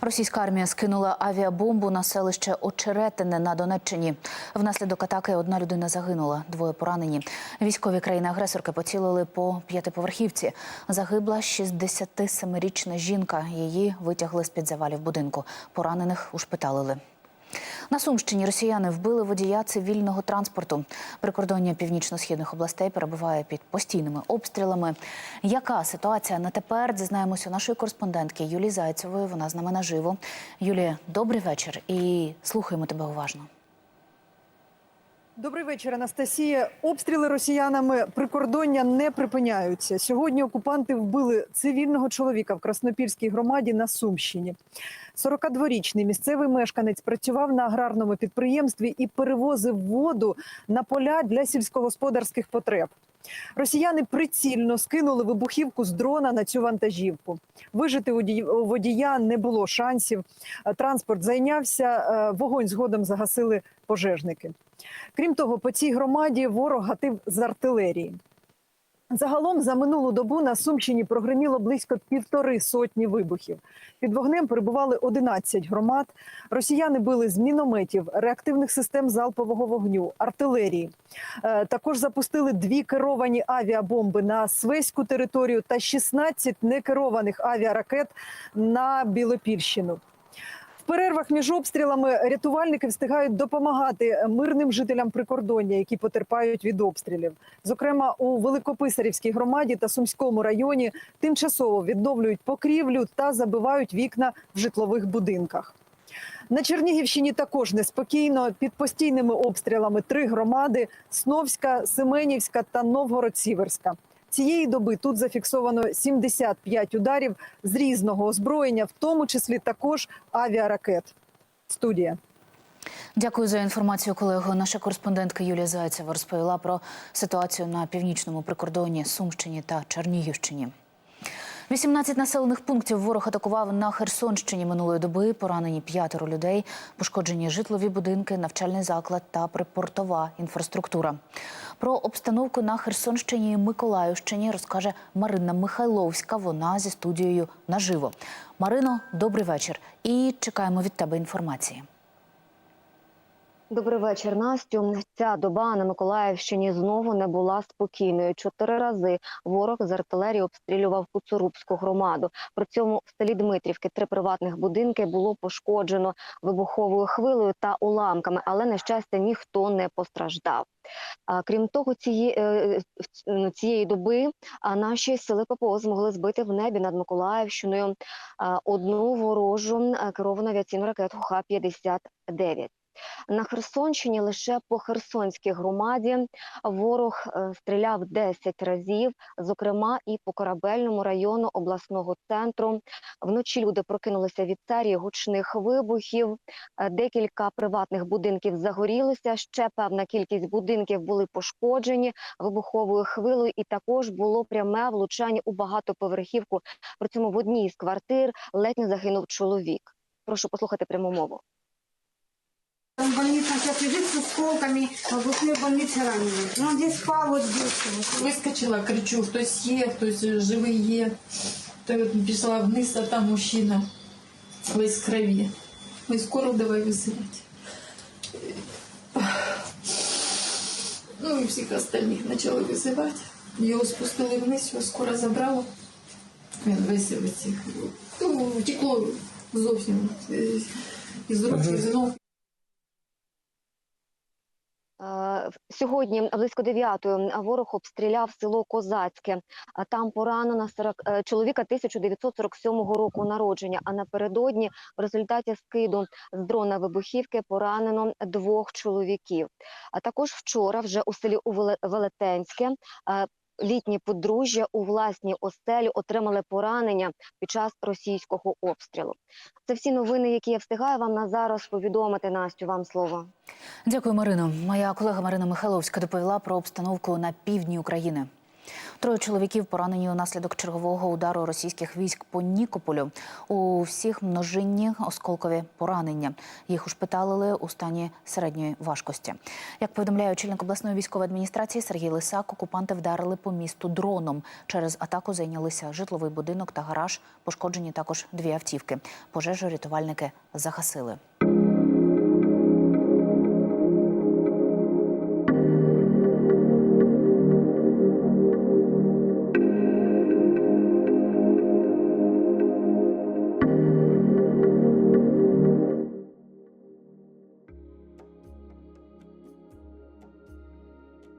Російська армія скинула авіабомбу на селище Очеретине на Донеччині. Внаслідок атаки одна людина загинула, двоє поранені. Військові країни-агресорки поцілили по п'ятиповерхівці. Загибла 67-річна жінка. Її витягли з під завалів будинку. Поранених ушпиталили. На Сумщині росіяни вбили водія цивільного транспорту. Прикордоння північно-східних областей перебуває під постійними обстрілами. Яка ситуація на тепер? Дізнаємося у нашої кореспондентки Юлії Зайцевої. Вона з нами наживо. Юлія, добрий вечір і слухаємо тебе уважно. Добрий вечір, Анастасія. Обстріли росіянами прикордоння не припиняються. Сьогодні окупанти вбили цивільного чоловіка в Краснопільській громаді на Сумщині. 42-річний місцевий мешканець працював на аграрному підприємстві і перевозив воду на поля для сільськогосподарських потреб. Росіяни прицільно скинули вибухівку з дрона на цю вантажівку. Вижити у водія не було шансів. Транспорт зайнявся. е, Вогонь згодом загасили пожежники. Крім того, по цій громаді ворог гатив з артилерії. Загалом за минулу добу на Сумщині прогреміло близько півтори сотні вибухів. Під вогнем перебували 11 громад. Росіяни били з мінометів, реактивних систем залпового вогню, артилерії. Е, Також запустили дві керовані авіабомби на Свеську територію та 16 некерованих авіаракет на Білопільщину. Перервах між обстрілами рятувальники встигають допомагати мирним жителям прикордоння, які потерпають від обстрілів. Зокрема, у Великописарівській громаді та Сумському районі тимчасово відновлюють покрівлю та забивають вікна в житлових будинках. На Чернігівщині також неспокійно. Під постійними обстрілами три громади: Сновська, Семенівська та Новгород-Сіверська. Цієї доби тут зафіксовано 75 ударів з різного озброєння, в тому числі також авіаракет. Студія. Дякую за інформацію, колего. Наша кореспондентка Юлія Зайцева розповіла про ситуацію на північному прикордоні Сумщині та Чернігівщині. 18 населених пунктів ворог атакував на Херсонщині минулої доби. Поранені п'ятеро людей, пошкоджені житлові будинки, навчальний заклад та припортова інфраструктура. Про обстановку на Херсонщині і Миколаївщині розкаже Марина Михайловська. Вона зі студією наживо. Марино, добрий вечір. І чекаємо від тебе інформації. Добрий вечір, Настю. Ця доба на Миколаївщині знову не була спокійною. Чотири рази ворог з артилерії обстрілював Куцурубську громаду. При цьому в селі Дмитрівки три приватних будинки було пошкоджено вибуховою хвилею та уламками, але на щастя ніхто не постраждав. Крім того, цієї, е, цієї доби наші сили ППО змогли збити в небі над Миколаївщиною одну ворожу керовану авіаційну ракету Х-59. На Херсонщині лише по Херсонській громаді ворог е, стріляв 10 разів, зокрема і по корабельному району обласного центру. Вночі люди прокинулися від серії гучних вибухів. Е, Декілька приватних будинків загорілися. Ще певна кількість будинків були пошкоджені вибуховою хвилею, і також було пряме влучання у багатоповерхівку. При цьому в одній з квартир ледь не загинув чоловік. Прошу послухати пряму мову. Он больница сейчас лежит с осколками, в областной больнице раненый. Он здесь спал, вот здесь. вот. Вискочила, кричу, хтось є, хтось живий є. То я пішла вниз, а там мужчина весь в крові. Ми скоро давай висилати. Ну і всіх остальних почали визивати. Його спустили вниз, його скоро забрало. Він весь в цих. Ну, втекло зовсім е, із рук, із ног. Е, Сьогодні близько дев'ятої ворог обстріляв село Козацьке. Там поранено 40, е, чоловіка 1947 року народження. А напередодні в результаті скиду з дрона вибухівки поранено двох чоловіків. А також вчора, вже у селі Велетенське, е, літні подружжя у власній оселі отримали поранення під час російського обстрілу. Це всі новини, які я встигаю вам на зараз повідомити. Настю, вам слово. Дякую, Марино. Моя колега Марина Михайловська доповіла про обстановку на півдні України. Троє чоловіків поранені унаслідок чергового удару російських військ по Нікополю. У всіх множинні осколкові поранення. Їх ушпиталили у стані середньої важкості. Як повідомляє очільник обласної військової адміністрації Сергій Лисак, окупанти вдарили по місту дроном. Через атаку зайнялися житловий будинок та гараж. Пошкоджені також дві автівки. Пожежу рятувальники загасили.